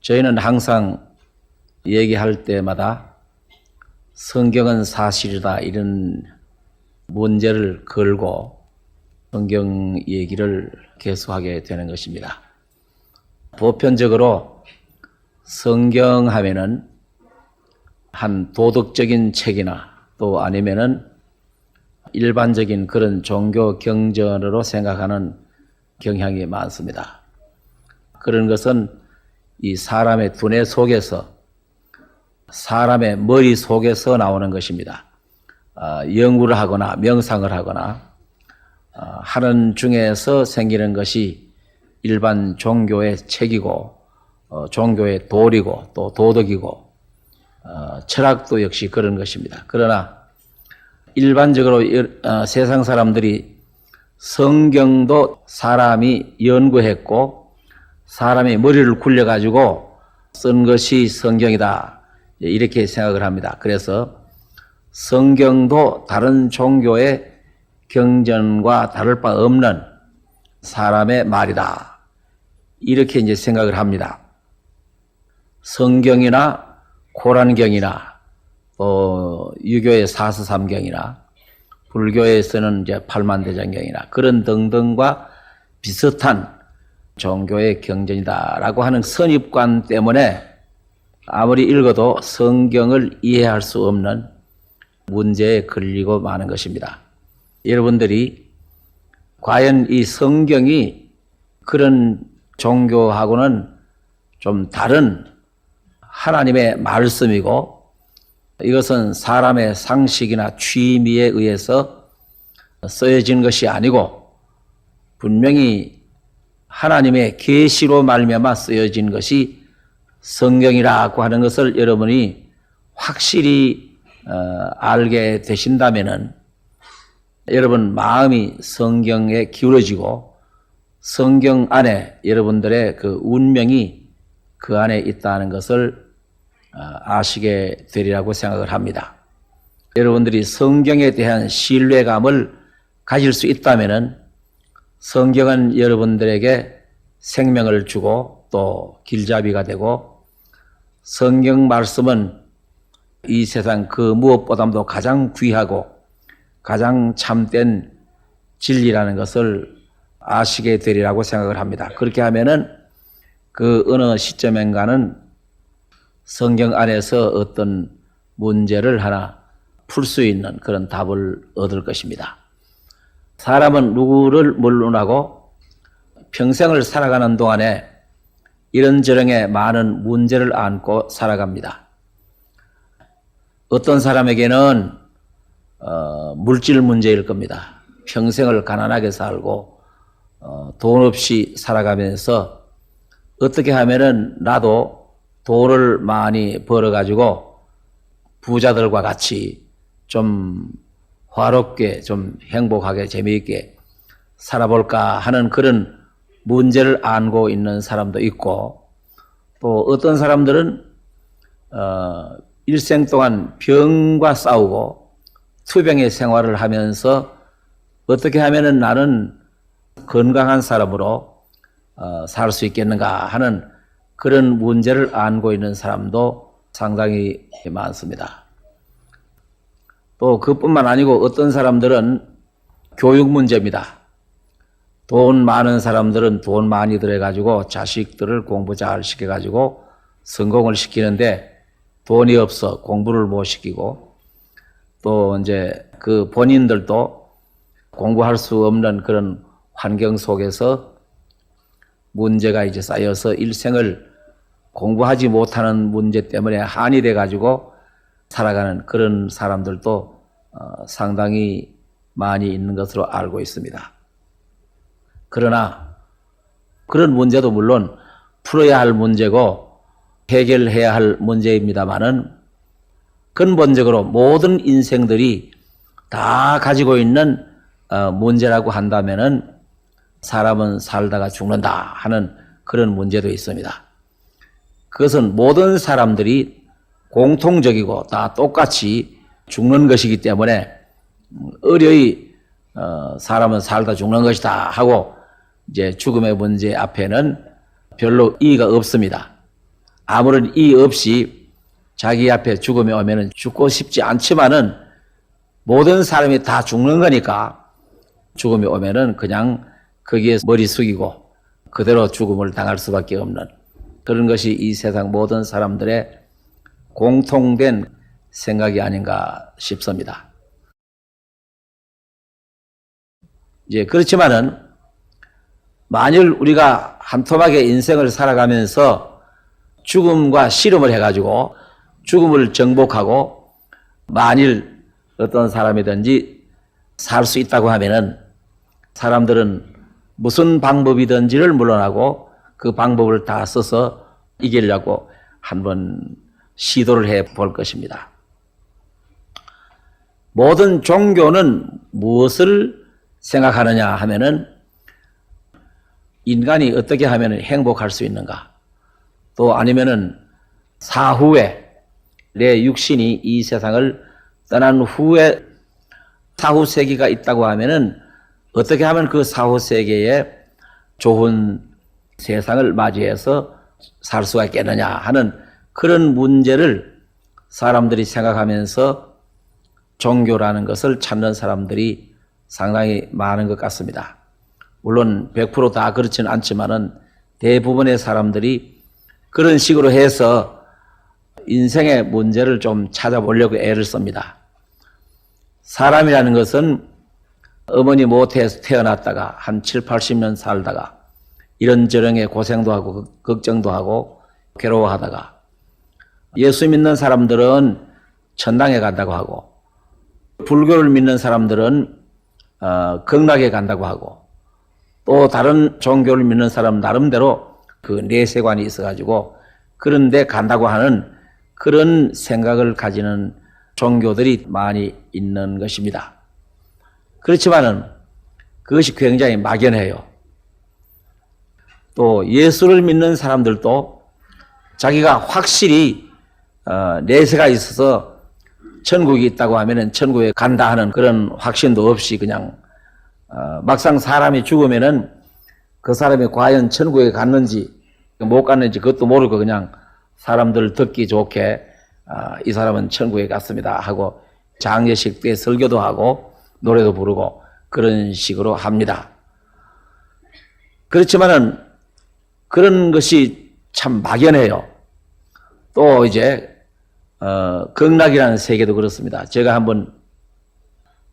저희는 항상 얘기할 때마다 성경은 사실이다 이런 문제를 걸고 성경 얘기를 계속하게 되는 것입니다. 보편적으로 성경 하면은 한 도덕적인 책이나 또 아니면은 일반적인 그런 종교 경전으로 생각하는 경향이 많습니다. 그런 것은 이 사람의 두뇌 속에서 사람의 머리 속에서 나오는 것입니다. 어, 연구를 하거나 명상을 하거나 어, 하는 중에서 생기는 것이 일반 종교의 책이고 어, 종교의 도리고 또 도덕이고 어, 철학도 역시 그런 것입니다. 그러나 일반적으로 어, 세상 사람들이 성경도 사람이 연구했고 사람의 머리를 굴려가지고 쓴 것이 성경이다. 이렇게 생각을 합니다. 그래서 성경도 다른 종교의 경전과 다를 바 없는 사람의 말이다. 이렇게 이제 생각을 합니다. 성경이나 고란경이나 또 유교의 사서삼경이나 불교에서는 이제 팔만대장경이나 그런 등등과 비슷한 종교의 경전이다라고 하는 선입관 때문에 아무리 읽어도 성경을 이해할 수 없는 문제에 걸리고 마는 것입니다. 여러분들이 과연 이 성경이 그런 종교하고는 좀 다른 하나님의 말씀이고 이것은 사람의 상식이나 취미에 의해서 쓰여진 것이 아니고 분명히 하나님의 계시로 말미암아 쓰여진 것이 성경이라고 하는 것을 여러분이 확실히 어, 알게 되신다면은 여러분 마음이 성경에 기울어지고 성경 안에 여러분들의 그 운명이 그 안에 있다는 것을 어, 아시게 되리라고 생각을 합니다. 여러분들이 성경에 대한 신뢰감을 가질 수 있다면은 성경은 여러분들에게 생명을 주고 또 길잡이가 되고 성경 말씀은 이 세상 그 무엇보다도 가장 귀하고 가장 참된 진리라는 것을 아시게 되리라고 생각을 합니다. 그렇게 하면은 그 어느 시점인가는 성경 안에서 어떤 문제를 하나 풀 수 있는 그런 답을 얻을 것입니다. 사람은 누구를 물론하고 평생을 살아가는 동안에 이런저런의 많은 문제를 안고 살아갑니다. 어떤 사람에게는 어, 물질 문제일 겁니다. 평생을 가난하게 살고 어, 돈 없이 살아가면서 어떻게 하면은 나도 돈을 많이 벌어가지고 부자들과 같이 좀 화롭게 좀 행복하게 재미있게 살아볼까 하는 그런 문제를 안고 있는 사람도 있고 또 어떤 사람들은 어, 일생 동안 병과 싸우고 투병의 생활을 하면서 어떻게 하면은 나는 건강한 사람으로 어, 살 수 있겠는가 하는 그런 문제를 안고 있는 사람도 상당히 많습니다. 또 그뿐만 아니고 어떤 사람들은 교육 문제입니다. 돈 많은 사람들은 돈 많이 들여가지고 자식들을 공부 잘 시켜가지고 성공을 시키는데 돈이 없어 공부를 못 시키고 또 이제 그 본인들도 공부할 수 없는 그런 환경 속에서 문제가 이제 쌓여서 일생을 공부하지 못하는 문제 때문에 한이 돼가지고 살아가는 그런 사람들도 어, 상당히 많이 있는 것으로 알고 있습니다. 그러나 그런 문제도 물론 풀어야 할 문제고 해결해야 할 문제입니다만은 근본적으로 모든 인생들이 다 가지고 있는 어, 문제라고 한다면은 사람은 살다가 죽는다 하는 그런 문제도 있습니다. 그것은 모든 사람들이 공통적이고 다 똑같이 죽는 것이기 때문에 의뢰의 어, 사람은 살다 죽는 것이다 하고 이제 죽음의 문제 앞에는 별로 이의가 없습니다. 아무런 이 없이 자기 앞에 죽음이 오면은 죽고 싶지 않지만은 모든 사람이 다 죽는 거니까 죽음이 오면은 그냥 거기에 머리 숙이고 그대로 죽음을 당할 수밖에 없는 그런 것이 이 세상 모든 사람들의 공통된 생각이 아닌가 싶습니다. 이제 그렇지만은 만일 우리가 한 토막의 인생을 살아가면서 죽음과 씨름을 해가지고 죽음을 정복하고 만일 어떤 사람이든지 살 수 있다고 하면은 사람들은 무슨 방법이든지를 물러나고 그 방법을 다 써서 이기려고 한번 시도를 해 볼 것입니다. 모든 종교는 무엇을 생각하느냐 하면은 인간이 어떻게 하면 행복할 수 있는가? 또 아니면은 사후에 내 육신이 이 세상을 떠난 후에 사후 세계가 있다고 하면은 어떻게 하면 그 사후 세계에 좋은 세상을 맞이해서 살 수가 있겠느냐 하는 그런 문제를 사람들이 생각하면서 종교라는 것을 찾는 사람들이 상당히 많은 것 같습니다. 물론 100%다 그렇지는 않지만은 대부분의 사람들이 그런 식으로 해서 인생의 문제를 좀 찾아보려고 애를 씁니다. 사람이라는 것은 어머니 모태에서 태어났다가 한 7, 80년 살다가 이런저런의 고생도 하고 걱정도 하고 괴로워하다가 예수 믿는 사람들은 천당에 간다고 하고 불교를 믿는 사람들은 어, 극락에 간다고 하고 또 다른 종교를 믿는 사람 나름대로 그 내세관이 있어가지고 그런데 간다고 하는 그런 생각을 가지는 종교들이 많이 있는 것입니다. 그렇지만은 그것이 굉장히 막연해요. 또 예수를 믿는 사람들도 자기가 확실히 어, 내세가 있어서 천국이 있다고 하면은 천국에 간다 하는 그런 확신도 없이 그냥 어, 막상 사람이 죽으면은 그 사람이 과연 천국에 갔는지 못 갔는지 그것도 모르고 그냥 사람들 듣기 좋게 아, 이 사람은 천국에 갔습니다 하고 장례식 때 설교도 하고 노래도 부르고 그런 식으로 합니다. 그렇지만은 그런 것이 참 막연해요. 또 이제 어, 극락이라는 세계도 그렇습니다. 제가 한번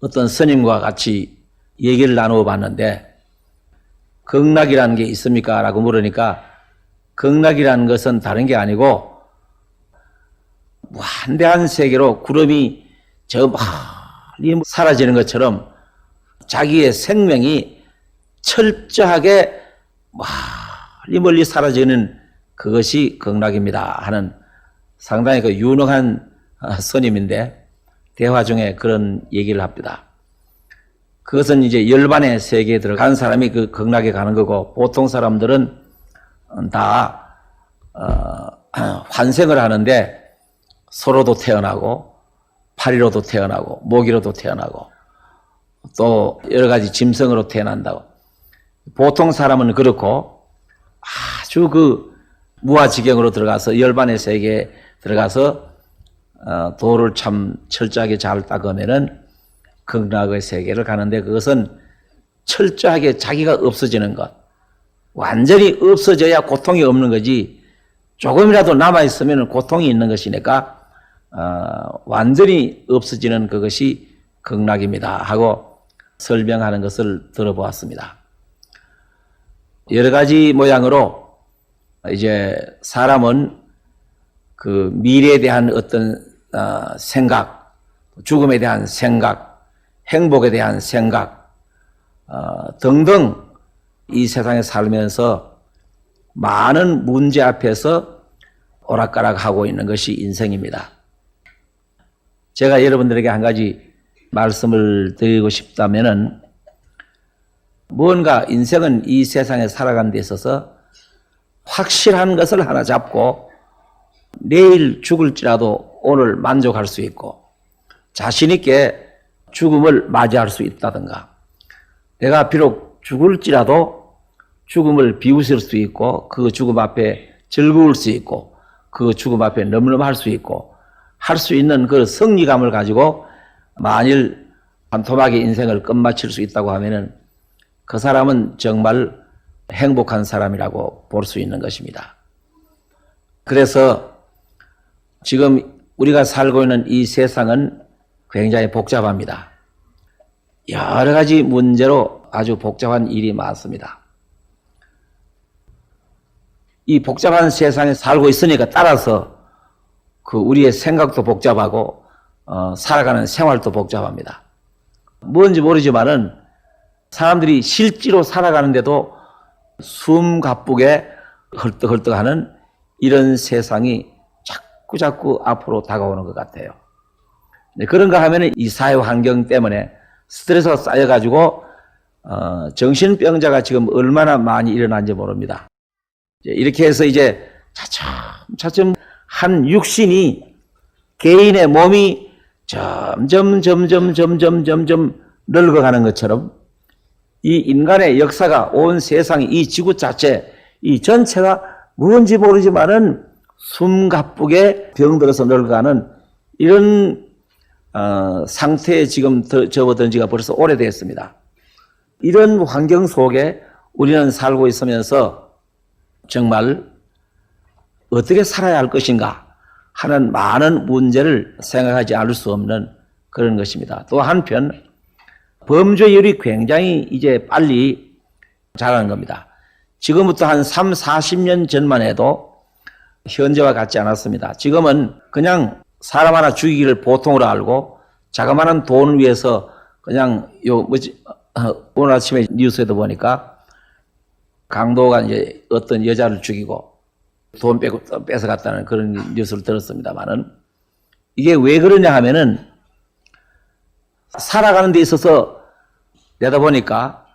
어떤 스님과 같이 얘기를 나누어 봤는데 극락이라는 게 있습니까? 라고 물으니까 극락이라는 것은 다른 게 아니고 무한대한 세계로 구름이 저 멀리 사라지는 것처럼 자기의 생명이 철저하게 멀리 멀리 사라지는 그것이 극락입니다 하는 상당히 그 유능한 어, 스님인데 대화 중에 그런 얘기를 합니다. 그것은 이제 열반의 세계에 들어간 사람이 그 극락에 가는 거고 보통 사람들은 다 어, 환생을 하는데 소로도 태어나고 파리로도 태어나고 모기로도 태어나고 또 여러 가지 짐승으로 태어난다고 보통 사람은 그렇고 아주 그 무아지경으로 들어가서 열반의 세계에 들어가서 어, 도를 참 철저하게 잘 닦으면은 극락의 세계를 가는데 그것은 철저하게 자기가 없어지는 것. 완전히 없어져야 고통이 없는 거지. 조금이라도 남아있으면 고통이 있는 것이니까, 어, 완전히 없어지는 그것이 극락입니다. 하고 설명하는 것을 들어보았습니다. 여러 가지 모양으로 이제 사람은 그 미래에 대한 어떤 어, 생각, 죽음에 대한 생각, 행복에 대한 생각 어, 등등 이 세상에 살면서 많은 문제 앞에서 오락가락하고 있는 것이 인생입니다. 제가 여러분들에게 한 가지 말씀을 드리고 싶다면은 뭔가 인생은 이 세상에 살아가는 데 있어서 확실한 것을 하나 잡고 내일 죽을지라도 오늘 만족할 수 있고 자신있게 죽음을 맞이할 수 있다든가 내가 비록 죽을지라도 죽음을 비웃을 수 있고 그 죽음 앞에 즐거울 수 있고 그 죽음 앞에 넘넘할 수 있고 할 수 있는 그 성리감을 가지고 만일 반토막의 인생을 끝마칠 수 있다고 하면은 그 사람은 정말 행복한 사람이라고 볼 수 있는 것입니다. 그래서 지금 우리가 살고 있는 이 세상은 굉장히 복잡합니다. 여러 가지 문제로 아주 복잡한 일이 많습니다. 이 복잡한 세상에 살고 있으니까 따라서 그 우리의 생각도 복잡하고 어, 살아가는 생활도 복잡합니다. 뭔지 모르지만은 사람들이 실제로 살아가는데도 숨 가쁘게 헐떡헐떡하는 이런 세상이 자꾸 자꾸 앞으로 다가오는 것 같아요. 네, 그런가 하면은 이 사회 환경 때문에 스트레스가 쌓여가지고 어, 정신병자가 지금 얼마나 많이 일어난지 모릅니다. 이렇게 해서 이제 차츰 차츰 한 육신이 개인의 몸이 점점 점점 점점 점점 늙어가는 것처럼 이 인간의 역사가 온 세상이 이 지구 자체 이 전체가 뭔지 모르지만은 숨가쁘게 병들어서 늙어가는 이런 어, 상태에 지금 더- 접어든 지가 벌써 오래됐습니다. 이런 환경 속에 우리는 살고 있으면서 정말 어떻게 살아야 할 것인가 하는 많은 문제를 생각하지 않을 수 없는 그런 것입니다. 또 한편 범죄율이 굉장히 이제 빨리 자라는 겁니다. 지금부터 한 3, 40년 전만 해도 현재와 같지 않았습니다. 지금은 그냥 사람 하나 죽이기를 보통으로 알고 자그마한 돈을 위해서 그냥 요 뭐지 어, 오늘 아침에 뉴스에도 보니까 강도가 이제 어떤 여자를 죽이고 돈 빼고 또 뺏어 갔다는 그런 뉴스를 들었습니다만은 이게 왜 그러냐 하면은 살아가는 데 있어서 내다보니까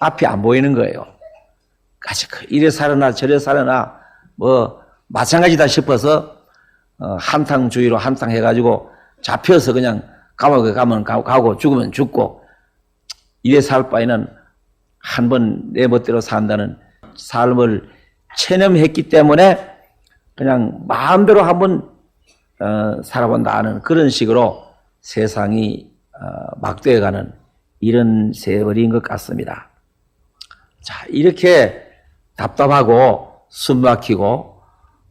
앞이 안 보이는 거예요. 같이 그 이래 살아나 저래 살아나 뭐 마찬가지다 싶어서 어, 한탕주의로 한탕 해가지고 잡혀서 그냥 감옥에 가면 가- 가고 죽으면 죽고 이래 살 바에는 한 번 내 멋대로 산다는 삶을 체념했기 때문에 그냥 마음대로 한번 어, 살아본다 하는 그런 식으로 세상이 어, 막되어가는 이런 세월인 것 같습니다. 자 이렇게 답답하고 숨막히고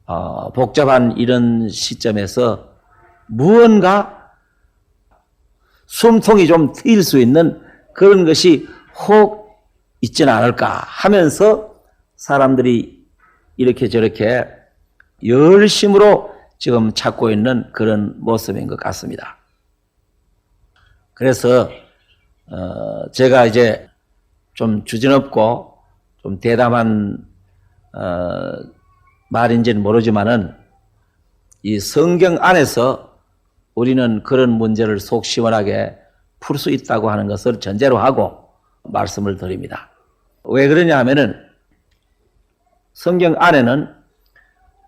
어, 복잡한 이런 시점에서 무언가 숨통이 좀 트일 수 있는 그런 것이 혹 있지는 않을까 하면서 사람들이 이렇게 저렇게 열심으로 지금 찾고 있는 그런 모습인 것 같습니다. 그래서 어, 제가 이제 좀 주진없고 좀 대담한 어, 말인지는 모르지만은 이 성경 안에서 우리는 그런 문제를 속 시원하게 풀 수 있다고 하는 것을 전제로 하고 말씀을 드립니다. 왜 그러냐 하면은 성경 안에는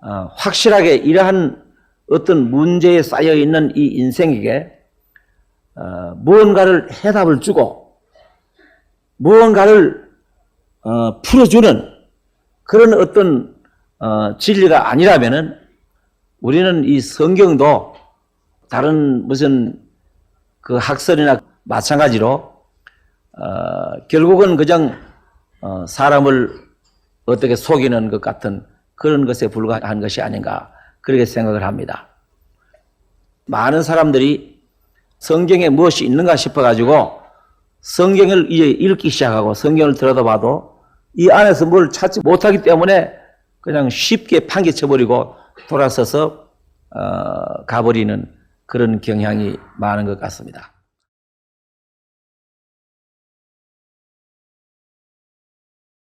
어, 확실하게 이러한 어떤 문제에 쌓여 있는 이 인생에게 어, 무언가를 해답을 주고 무언가를 어, 풀어주는 그런 어떤 어, 진리가 아니라면은 우리는 이 성경도 다른 무슨 그 학설이나 마찬가지로 어, 결국은 그냥 어, 사람을 어떻게 속이는 것 같은 그런 것에 불과한 것이 아닌가 그렇게 생각을 합니다. 많은 사람들이 성경에 무엇이 있는가 싶어가지고 성경을 이제 읽기 시작하고 성경을 들여다봐도 이 안에서 뭘 찾지 못하기 때문에 그냥 쉽게 판기쳐버리고 돌아서서 어, 가버리는 그런 경향이 많은 것 같습니다.